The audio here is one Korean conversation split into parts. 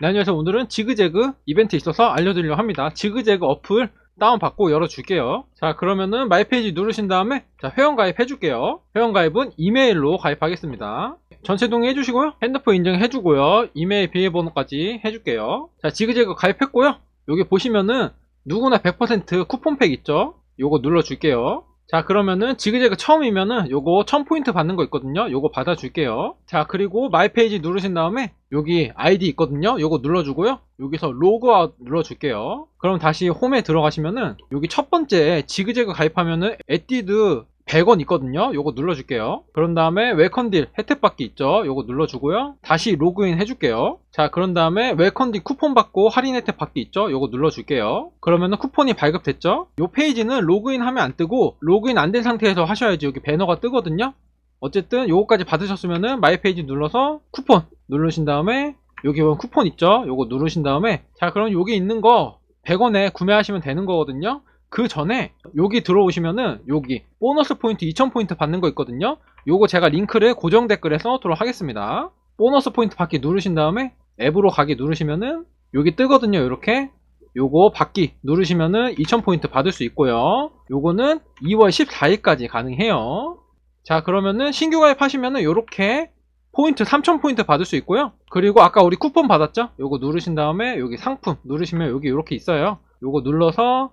네, 안녕하세요. 오늘은 지그재그 이벤트 있어서 알려드리려고 합니다. 지그재그 어플 다운받고 열어줄게요. 자, 그러면은 마이페이지 누르신 다음에 자, 회원가입 해줄게요. 회원가입은 이메일로 가입하겠습니다. 전체 동의 해주시고요. 핸드폰 인증 해주고요. 이메일 비밀번호까지 해줄게요. 자, 지그재그 가입했고요. 여기 보시면은 누구나 100% 쿠폰팩 있죠? 요거 눌러줄게요. 자 그러면은 지그재그 처음이면은 요거 1000포인트 받는 거 있거든요. 요거 받아줄게요. 자 그리고 마이 페이지 누르신 다음에 여기 아이디 있거든요. 요거 눌러주고요. 여기서 로그아웃 눌러줄게요. 그럼 다시 홈에 들어가시면은 여기 첫 번째 지그재그 가입하면은 에뛰드 100원 있거든요. 요거 눌러줄게요. 그런 다음에 웰컨딜 혜택 받기 있죠? 요거 눌러주고요. 다시 로그인 해줄게요. 자 그런 다음에 웰컨딜 쿠폰 받고 할인 혜택 받기 있죠? 요거 눌러줄게요. 그러면은 쿠폰이 발급됐죠? 요 페이지는 로그인 하면 안 뜨고 로그인 안 된 상태에서 하셔야지 여기 배너가 뜨거든요. 어쨌든 요거까지 받으셨으면은 마이 페이지 눌러서 쿠폰 누르신 다음에 여기 보면 쿠폰 있죠? 요거 누르신 다음에 자 그럼 여기 있는 거 100원에 구매하시면 되는 거거든요 그 전에 여기 들어오시면은 여기 보너스 포인트 2000포인트 받는 거 있거든요. 요거 제가 링크를 고정 댓글에 써놓도록 하겠습니다. 보너스 포인트 받기 누르신 다음에 앱으로 가기 누르시면은 여기 뜨거든요 이렇게. 요거 받기 누르시면은 2000포인트 받을 수 있고요. 요거는 2월 14일까지 가능해요. 자 그러면은 신규 가입하시면은 요렇게 포인트 3000포인트 받을 수 있고요. 그리고 아까 우리 쿠폰 받았죠? 요거 누르신 다음에 여기 상품 누르시면 여기 이렇게 있어요. 요거 눌러서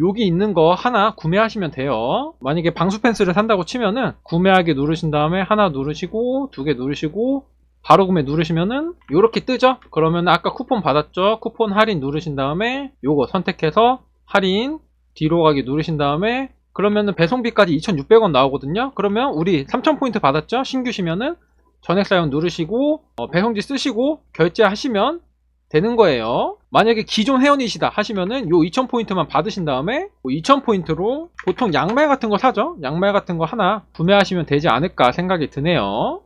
여기 있는 거 하나 구매하시면 돼요. 만약에 방수 펜스를 산다고 치면은 구매하기 누르신 다음에 하나 누르시고 두 개 누르시고 바로 구매 누르시면은 이렇게 뜨죠? 그러면 아까 쿠폰 받았죠? 쿠폰 할인 누르신 다음에 요거 선택해서 할인 뒤로 가기 누르신 다음에 그러면은 배송비까지 2,600원 나오거든요. 그러면 우리 3,000포인트 받았죠? 신규시면은 전액 사용 누르시고 어, 배송지 쓰시고 결제하시면 되는 거예요. 만약에 기존 회원이시다 하시면은 요 2000포인트만 받으신 다음에 2000포인트로 보통 양말 같은 거 사죠? 양말 같은 거 하나 구매하시면 되지 않을까 생각이 드네요.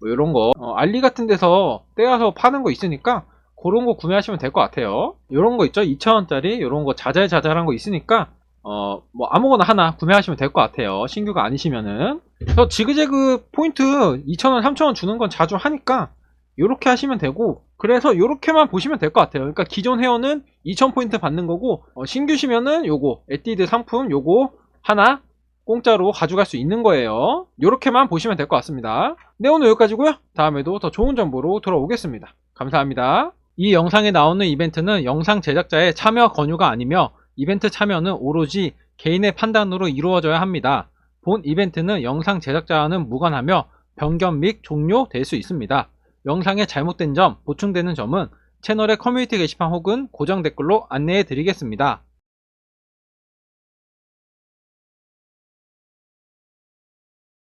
뭐 이런 거 어, 알리 같은 데서 떼어서 파는 거 있으니까 그런 거 구매하시면 될 것 같아요. 이런 거 있죠? 2,000원짜리 이런 거 자잘자잘한 거 있으니까 어, 뭐 아무거나 하나 구매하시면 될 것 같아요. 신규가 아니시면은. 그래서 지그재그 포인트 2,000원, 3,000원 주는 건 자주 하니까 이렇게 하시면 되고 그래서 이렇게만 보시면 될 것 같아요. 그러니까 기존 회원은 2,000포인트 받는 거고 어, 신규시면은 요거 에뛰드 상품 요거 하나 공짜로 가져갈 수 있는 거예요. 이렇게만 보시면 될 것 같습니다. 네 오늘 여기까지고요. 다음에도 더 좋은 정보로 돌아오겠습니다. 감사합니다. 이 영상에 나오는 이벤트는 영상 제작자의 참여 권유가 아니며 이벤트 참여는 오로지 개인의 판단으로 이루어져야 합니다. 본 이벤트는 영상 제작자와는 무관하며 변경 및 종료될 수 있습니다. 영상에 잘못된 점, 보충되는 점은 채널의 커뮤니티 게시판 혹은 고정 댓글로 안내해 드리겠습니다.